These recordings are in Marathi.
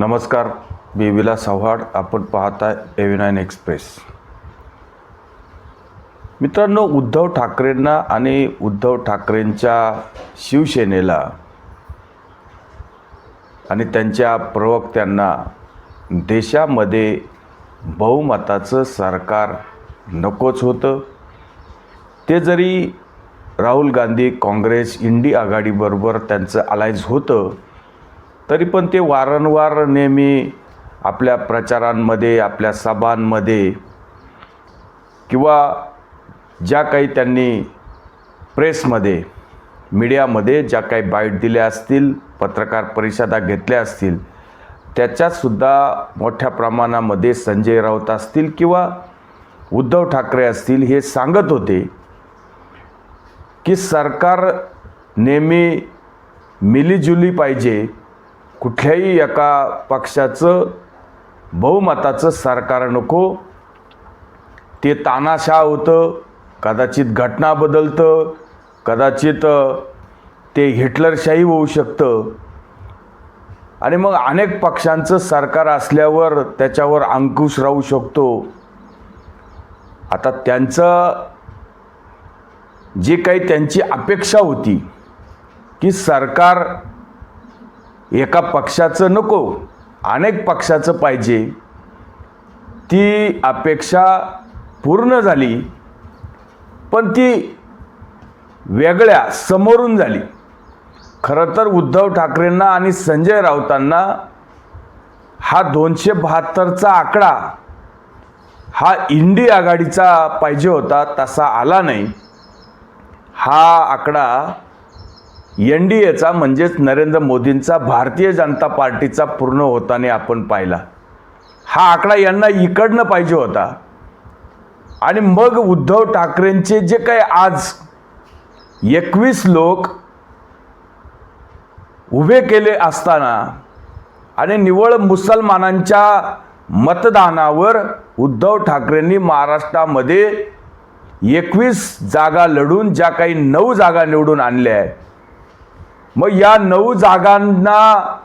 नमस्कार मी विलास आव्हाड आपण पाहताय एव्हिनाईन एक्सप्रेस मित्रांनो उद्धव ठाकरेंना आणि उद्धव ठाकरेंच्या शिवसेनेला आणि त्यांच्या प्रवक्त्यांना देशामध्ये बहुमताचं सरकार नकोच होतं. ते जरी राहुल गांधी काँग्रेस इंडी आघाडीबरोबर त्यांचं अलायन्स होतं तरी पण ते वारंवार नेहमी आपल्या प्रचारांमध्ये आपल्या सभांमध्ये किंवा ज्या काही त्यांनी प्रेसमध्ये मीडियामध्ये ज्या काही बाईट दिल्या असतील पत्रकार परिषदा घेतल्या असतील त्याच्यातसुद्धा मोठ्या प्रमाणामध्ये संजय राऊत असतील किंवा उद्धव ठाकरे असतील हे सांगत होते की सरकार नेहमी मिलीजुली पाहिजे कुठल्याही एका पक्षाचं बहुमताचं सरकार नको. ते तानाशाह होतं कदाचित घटना बदलतं कदाचित ते हिटलरशाही होऊ शकतं. आणि मग अनेक पक्षांचं सरकार असल्यावर त्याच्यावर अंकुश राहू शकतो. आता त्यांचं जे काही त्यांची अपेक्षा होती की सरकार एका पक्षाचं नको अनेक पक्षाचं पाहिजे. ती अपेक्षा पूर्ण झाली पण ती वेगळ्या समोरून झाली. खरं तर उद्धव ठाकरेंना आणि संजय राऊतांना हा दोनशे बहात्तरचा आकडा हा इंडी आघाडीचा पाहिजे होता तसा आला नाही. हा आकडा एन डी एचा म्हणजेच नरेंद्र मोदींचा भारतीय जनता पार्टीचा पूर्ण होताना आपण पाहिला. हा आकडा यांना इकडनं पाहिजे होता. आणि मग उद्धव ठाकरेंचे जे काही आज एकवीस लोक उभे केले असताना आणि निवळ मुसलमानांच्या मतदानावर उद्धव ठाकरेंनी महाराष्ट्रामध्ये एकवीस जागा लढून ज्या काही नऊ जागा निवडून आणल्या आहेत मग या नऊ जागांना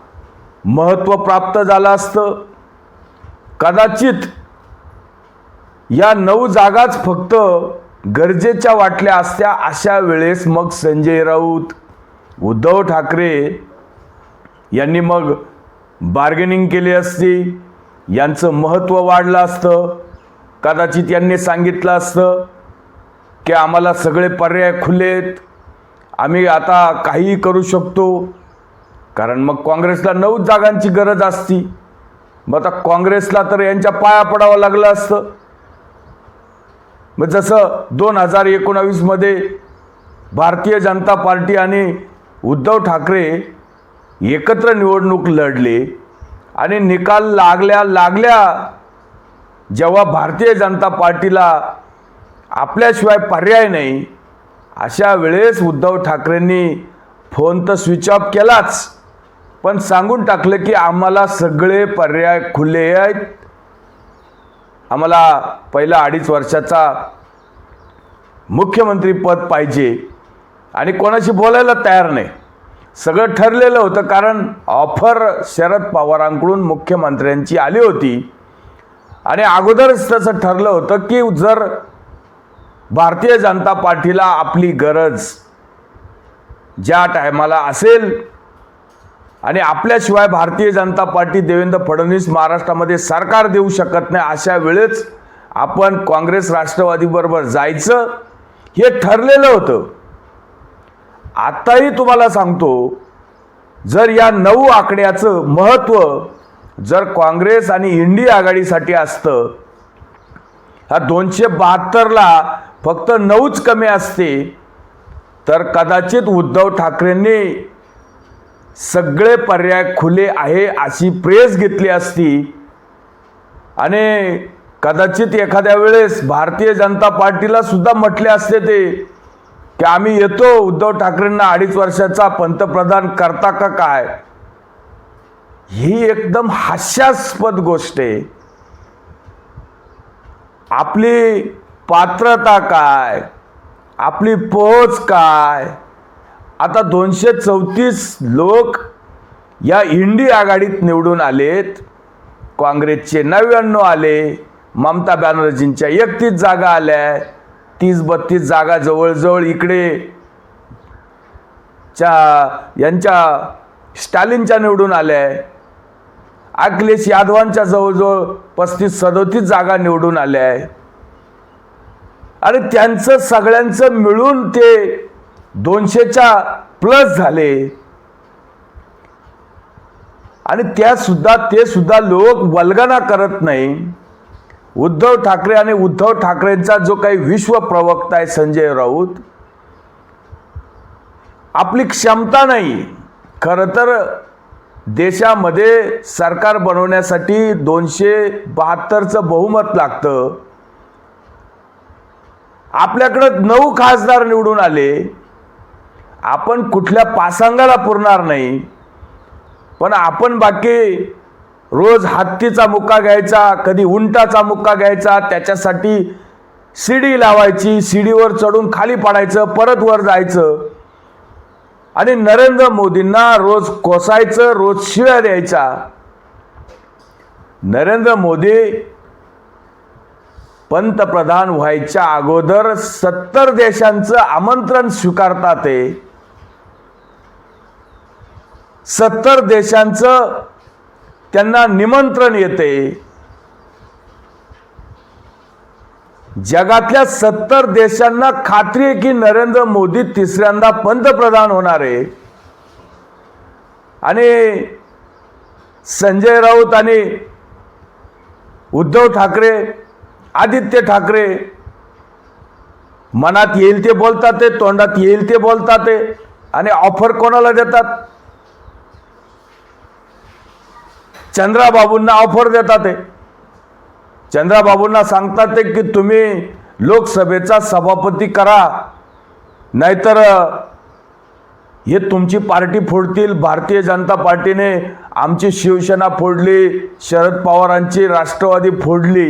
महत्त्व प्राप्त झालं असतं. कदाचित या नऊ जागाच फक्त गरजेच्या वाटल्या असत्या अशा वेळेस मग संजय राऊत उद्धव ठाकरे यांनी मग बार्गेनिंग केली असती. यांचं महत्त्व वाढलं असतं. कदाचित यांनी सांगितलं असतं की आम्हाला सगळे पर्याय खुलेत. आम्ही आता काहीही करू शकतो. कारण मग काँग्रेसला नऊ जागांची गरज असती. मग आता काँग्रेसला तर यांच्या पाया पडावं लागलं असतं. मग जसं दोन हजार एकोणावीसमध्ये भारतीय जनता पार्टी आणि उद्धव ठाकरे एकत्र निवडणूक लढले आणि निकाल लागल्या लागल्या जेव्हा भारतीय जनता पार्टीला आपल्याशिवाय पर्याय नाही अशा वेळेस उद्धव ठाकरेंनी फोन तर स्विच ऑफ केलाच पण सांगून टाकलं की आम्हाला सगळे पर्याय खुले आहेत. आम्हाला पहिला अडीच वर्षाचा मुख्यमंत्रीपद पाहिजे आणि कोणाशी बोलायला तयार नाही. सगळं ठरलेलं होतं कारण ऑफर शरद पवारांकडून मुख्यमंत्र्यांची आली होती. आणि अगोदरच तसं ठरलं होतं की जर भारतीय जनता पार्टीला आपली गरज ज्या टायमाला असेल आणि आपल्याशिवाय भारतीय जनता पार्टी देवेंद्र फडणवीस महाराष्ट्रामध्ये सरकार देऊ शकत नाही अशा वेळेस आपण काँग्रेस राष्ट्रवादीबरोबर जायचं हे ठरलेलं होतं. आत्ताही तुम्हाला सांगतो जर या नऊ आकड्याचं महत्त्व जर काँग्रेस आणि इंडिया आघाडीसाठी असतं ह्या दोनशे बहात्तरला फक्त नऊच कमी असते तर कदाचित उद्धव ठाकरेंनी सगळे पर्याय खुले आहे अशी प्रेस घेतली असती. आणि कदाचित एखाद्या वेळेस भारतीय जनता पार्टीला सुद्धा म्हटले असते ते की आम्ही येतो उद्धव ठाकरेंना अडीच वर्षाचा पंतप्रधान करता का काय? ही एकदम हास्यास्पद गोष्ट आहे. आपली पात्रता काय? आपली पोच काय? आता दोनशे चौतीस लोक या इंडी आघाडीत निवडून आलेत. काँग्रेसचे नव्याण्णव आले. ममता बॅनर्जींच्या एकतीस जागा आल्या. तीस बत्तीस जागा जवळजवळ इकडे. च्या यांच्या स्टालिनच्या निवडून आल्या. अखिलेश यादवांच्या जवळजवळ पस्तीस सदोतीस जागा निवडून आल्या. आहे आणि त्यांचं सगळ्यांचं मिळून ते दोनशेच्या प्लस झाले. आणि त्यासुद्धा ते सुद्धा लोक वल्गना करत नाही. उद्धव ठाकरे आणि उद्धव ठाकरेंचा जो काही विश्व प्रवक्ता आहे संजय राऊत आपली क्षमता नाही. खरं तर देशामध्ये सरकार बनवण्यासाठी दोनशे बहात्तरचं बहुमत लागतं. आपल्याकडं नऊ खासदार निवडून आले. आपण कुठल्या पासांगाला पुरणार नाही. पण आपण बाकी रोज हत्तीचा मुक्का घ्यायचा कधी उंटाचा मुक्का घ्यायचा त्याच्यासाठी शिडी लावायची शिडीवर चढून खाली पडायचं परत वर जायचं. आणि नरेंद्र मोदींना रोज कोसायचं रोज शिव्या द्यायचा नरेंद्र मोदी पंतप्रधान व्हायच्या अगोदर सत्तर देशांचं आमंत्रण स्वीकारतात ते. सत्तर देशांचं त्यांना निमंत्रण येते. जगातल्या सत्तर देशांना खात्री आहे की नरेंद्र मोदी तिसऱ्यांदा पंतप्रधान होणार आहे. आणि संजय राऊत आणि उद्धव ठाकरे आदित्य ठाकरे मनात येईल ते बोलतात ते तोंडात येईल ते बोलतात ते आणि ऑफर कोणाला देतात? चंद्राबाबूंना ऑफर देतात. ते चंद्राबाबूंना सांगतात ते की तुम्ही लोकसभेचा सभापती करा नाहीतर हे तुमची पार्टी फोडतील भारतीय जनता पार्टीने आमची शिवसेना फोडली शरद पवारांची राष्ट्रवादी फोडली.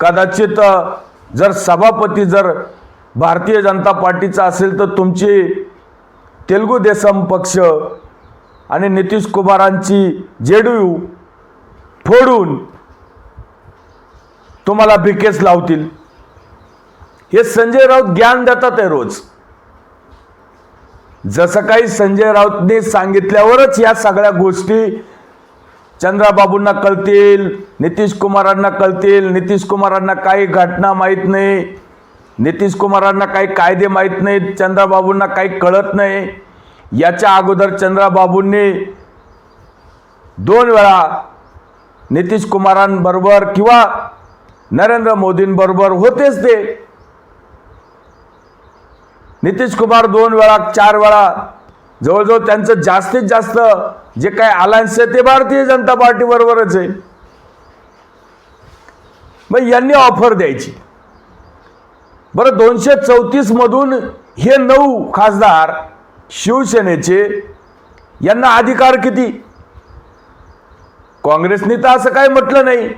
कदाचित जर सभापती जर भारतीय जनता पार्टीचा असेल तर तुमची तेलुगू देसम पक्ष आणि नितीश कुमारांची जेडीयू फोडून तुम्हाला बिकेस लावतील. हे संजय राऊत ज्ञान देतात आहे रोज. जसं काही संजय राऊतने सांगितल्यावरच या सगळ्या गोष्टी चंद्राबाबूंना कळतील नितीश कुमारांना कळतील. नितीश कुमारांना काही घटना माहीत नाही. नितीश कुमारांना काही कायदे माहीत नाहीत. चंद्राबाबूंना काही कळत नाही. याच्या अगोदर चंद्राबाबूंनी दोन वेळा नितीश कुमारांबरोबर किंवा नरेंद्र मोदींबरोबर होतेच ते. नितीश कुमार दोन वेळा चार वेळा जवळजवळ त्यांचं जास्तीत जास्त जे काय अलायन्स आहे ते भारतीय जनता पार्टी बरोबरच आहे. मग यांनी ऑफर द्यायची. बरं दोनशे चौतीस मधून हे नऊ खासदार शिवसेनेचे यांना अधिकार किती? काँग्रेसने तर असं काही म्हटलं नाही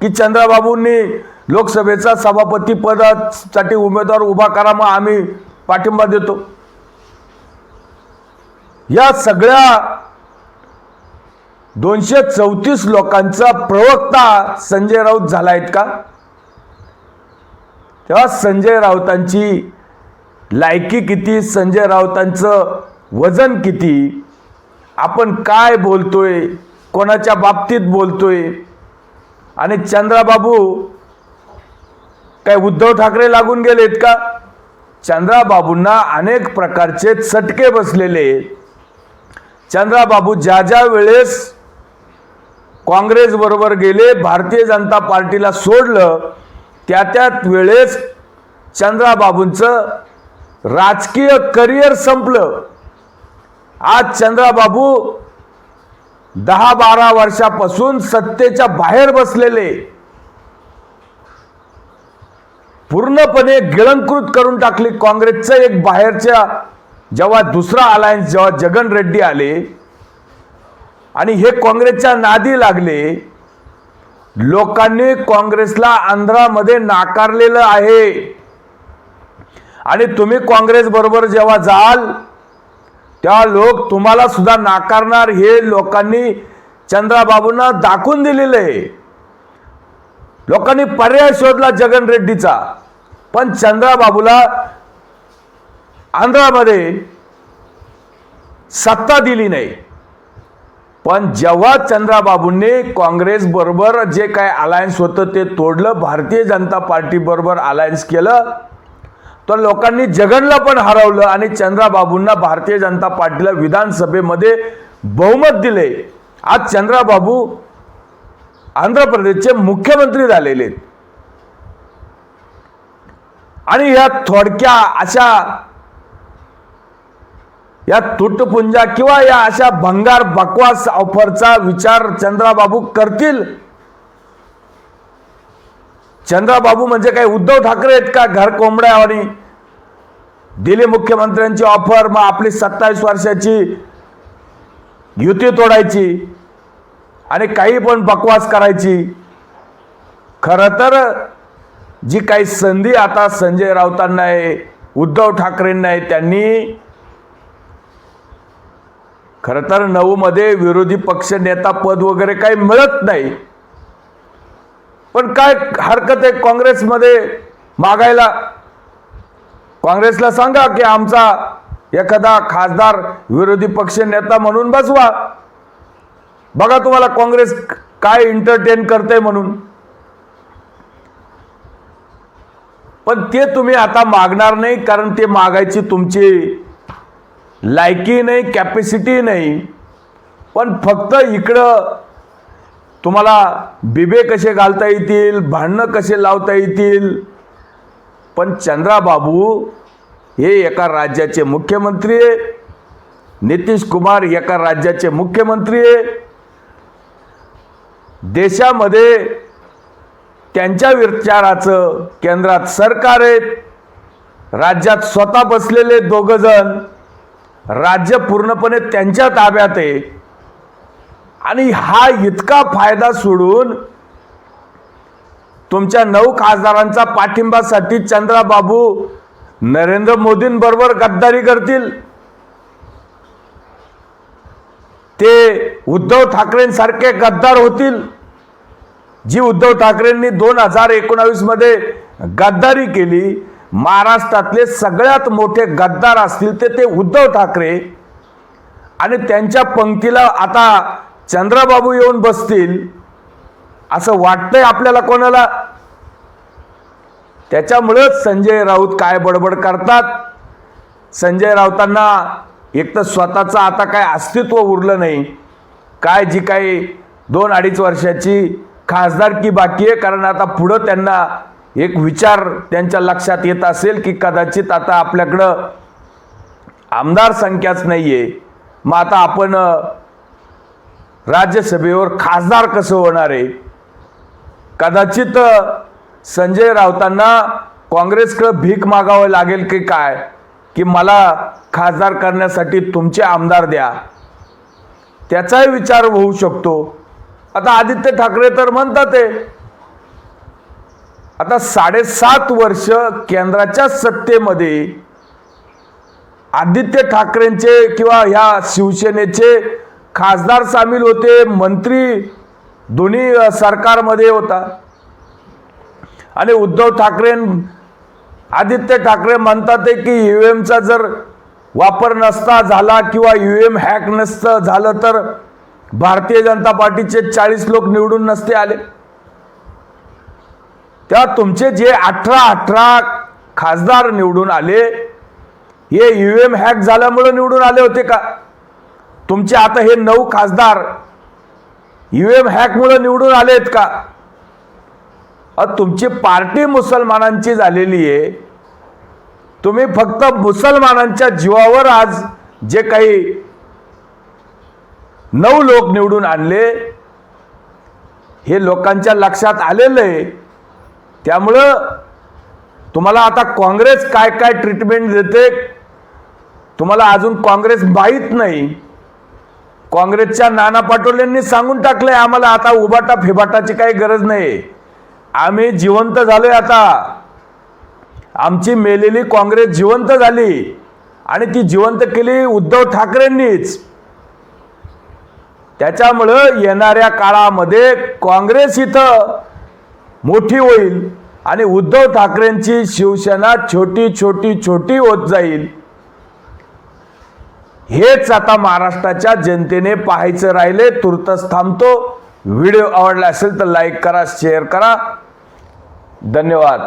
की चंद्राबाबूंनी लोकसभेचा सभापती पदासाठी उमेदवार उभा करा मग आम्ही पाठिंबा देतो? या सगळ्या दोनशे चौतीस लोकांचा प्रवक्ता संजय राऊत झाला आहेत का? तेव्हा संजय राऊतांची लायकी किती संजय राऊतांचं वजन किती आपण काय बोलतोय कोणाच्या बाबतीत बोलतोय आणि चंद्राबाबू काय उद्धव ठाकरे लागून गेलेत का? चंद्राबाबूंना अनेक प्रकारचे चटके बसलेले चंद्राबाबू ज्या ज्या वेळेस काँग्रेसबरोबर गेले भारतीय जनता पार्टीला सोडलं त्या त्या वेळेस चंद्राबाबूंचं राजकीय करिअर संपलं. आज चंद्राबाबू दहा बारा वर्षापासून सत्तेच्या बाहेर बसलेले. पूर्णपणे गिळंकृत करून टाकली काँग्रेसचं एक बाहेरच्या जेव्हा दुसरा अलायन्स जेव्हा जगन रेड्डी आले आणि हे काँग्रेसच्या नादी लागले लोकांनी काँग्रेसला आंध्रामध्ये नाकारलेलं आहे. आणि तुम्ही काँग्रेस बरोबर जेव्हा जाल त्या लोक तुम्हाला सुद्धा नाकारणार हे लोकांनी चंद्राबाबूंना दाखवून दिलेलं आहे लोकांनी पर्याय शोधला जगन रेड्डीचा. पण चंद्राबाबूला आंध्रामध्ये सत्ता दिली नाही पण जेव्हा चंद्राबाबूंनी काँग्रेस बरोबर जे काय अलायन्स होतं ते तोडलं भारतीय जनता पार्टी बरोबर अलायन्स केलं तर लोकांनी जगनला पण हरवलं आणि चंद्राबाबूंना भारतीय जनता पार्टीला विधानसभेमध्ये बहुमत दिले आज चंद्राबाबू आंध्र प्रदेशचे मुख्यमंत्री झालेले आहेत. आणि या थोडक्या अशा या तुटपुंजा किंवा या अशा भंगार बकवास ऑफरचा विचार चंद्राबाबू करतील? चंद्राबाबू म्हणजे काही उद्धव ठाकरे आहेत का? घर कोंबड्या आणि दिली मुख्यमंत्र्यांची ऑफर मग आपली सत्तावीस वर्षाची युती तोडायची आणि काही पण बकवास करायची. खरं तर जी काही संधी आता संजय राऊतांना आहे उद्धव ठाकरेंना आहे त्यांनी खरं तर नऊमध्ये विरोधी पक्ष नेता पद वगैरे काही मिळत नाही. पण काय हरकत आहे काँग्रेसमध्ये मागायला? काँग्रेसला सांगा की आमचा एखादा खासदार विरोधी पक्ष नेता म्हणून बसवा. बघा तुम्हाला काँग्रेस काय एंटरटेन करते म्हणून. पण ते तुम्ही आता मागणार नाही कारण ते मागायची तुमची लायकी नाही कॅपॅसिटी नाही. पण फक्त इकडं तुम्हाला बिबे कसे घालता येतील भांडणं कसे लावता येतील? पण चंद्राबाबू हे एका राज्याचे मुख्यमंत्री आहे. नितीश कुमार एका राज्याचे मुख्यमंत्री आहे. देशामध्ये त्यांच्या विचाराचं केंद्रात सरकार आहेत. राज्यात स्वतः बसलेले दोघंजण राज्य पूर्णपणे त्यांच्या ताब्यात आहे. आणि हा इतका फायदा सोडून तुमच्या नऊ खासदारांचा पाठिंबासाठी चंद्राबाबू नरेंद्र मोदींबरोबर गद्दारी करतील. ते उद्धव ठाकरेंसारखे गद्दार होतील. जी उद्धव ठाकरेंनी दोन हजार एकोणावीसमध्ये गद्दारी केली महाराष्ट्रातले सगळ्यात मोठे गद्दार असतील ते ते उद्धव ठाकरे. आणि त्यांच्या पंक्तीला आता चंद्रबाबू येऊन बसतील असं वाटतंय आपल्याला कोणाला? त्याच्यामुळेच संजय राऊत काय बडबड करतात? संजय राऊतांना एक तर स्वतःचं आता काय अस्तित्व उरलं नाही. काय जी काही दोन अडीच वर्षाची खासदारकी बाकी आहे कारण आता पुढं त्यांना एक विचार त्यांच्या लक्षात येत असेल की कदाचित आता आपल्याकडं आमदार संख्याच नाही आहे मग आता आपण राज्यसभेवर खासदार कसं होणार आहे? कदाचित संजय राऊतांना काँग्रेसकडं भीक मागावं लागेल की काय? की मला खासदार करण्यासाठी तुमचे आमदार द्या? त्याचाही विचार होऊ शकतो. आता आदित्य ठाकरे तर म्हणतात ते आता साडेसात वर्ष केंद्राच्या सत्तेमध्ये आदित्य ठाकरेंचे किंवा ह्या शिवसेनेचे खासदार सामील होते मंत्री दोन्ही सरकारमध्ये होता. आणि उद्धव ठाकरे आदित्य ठाकरे म्हणतात की यू एमचा जर वापर नसता झाला किंवा यू एम हॅक नसतं झालं तर भारतीय जनता पार्टीचे चाळीस लोक निवडून नसते आले. त्या तुमचे जे अठरा अठरा खासदार निवडून आले हे यू एम हॅक झाल्यामुळं निवडून आले होते का? तुमचे आता हे नऊ खासदार यू एम हॅकमुळं निवडून आलेत का? तुमची पार्टी मुसलमानांची झालेली आहे. तुम्ही फक्त मुसलमानांच्या जीवावर आज जे काही नऊ लोक निवडून आणले हे लोकांच्या लक्षात आलेलं आहे. त्यामुळं तुम्हाला आता काँग्रेस काय काय ट्रीटमेंट देते तुम्हाला अजून काँग्रेस माहीत नाही. काँग्रेसच्या नाना पाटोलेंनी सांगून टाकलंय आम्हाला आता उबाटा फिबाटाची काही गरज नाही आम्ही जिवंत झालोय आता. आमची मेलेली काँग्रेस जिवंत झाली आणि ती जिवंत केली उद्धव ठाकरेंनीच. त्याच्यामुळं येणाऱ्या काळामध्ये काँग्रेस इथं मोठी होईल आणि उद्धव ठाकरेंची शिवसेना छोटी छोटी छोटी होत जाईल. हेच आता महाराष्ट्राच्या जनतेने पाहायचं राहिले. तुर्तच थांबतो. व्हिडिओ आवडला असेल तर लाईक करा शेअर करा. धन्यवाद.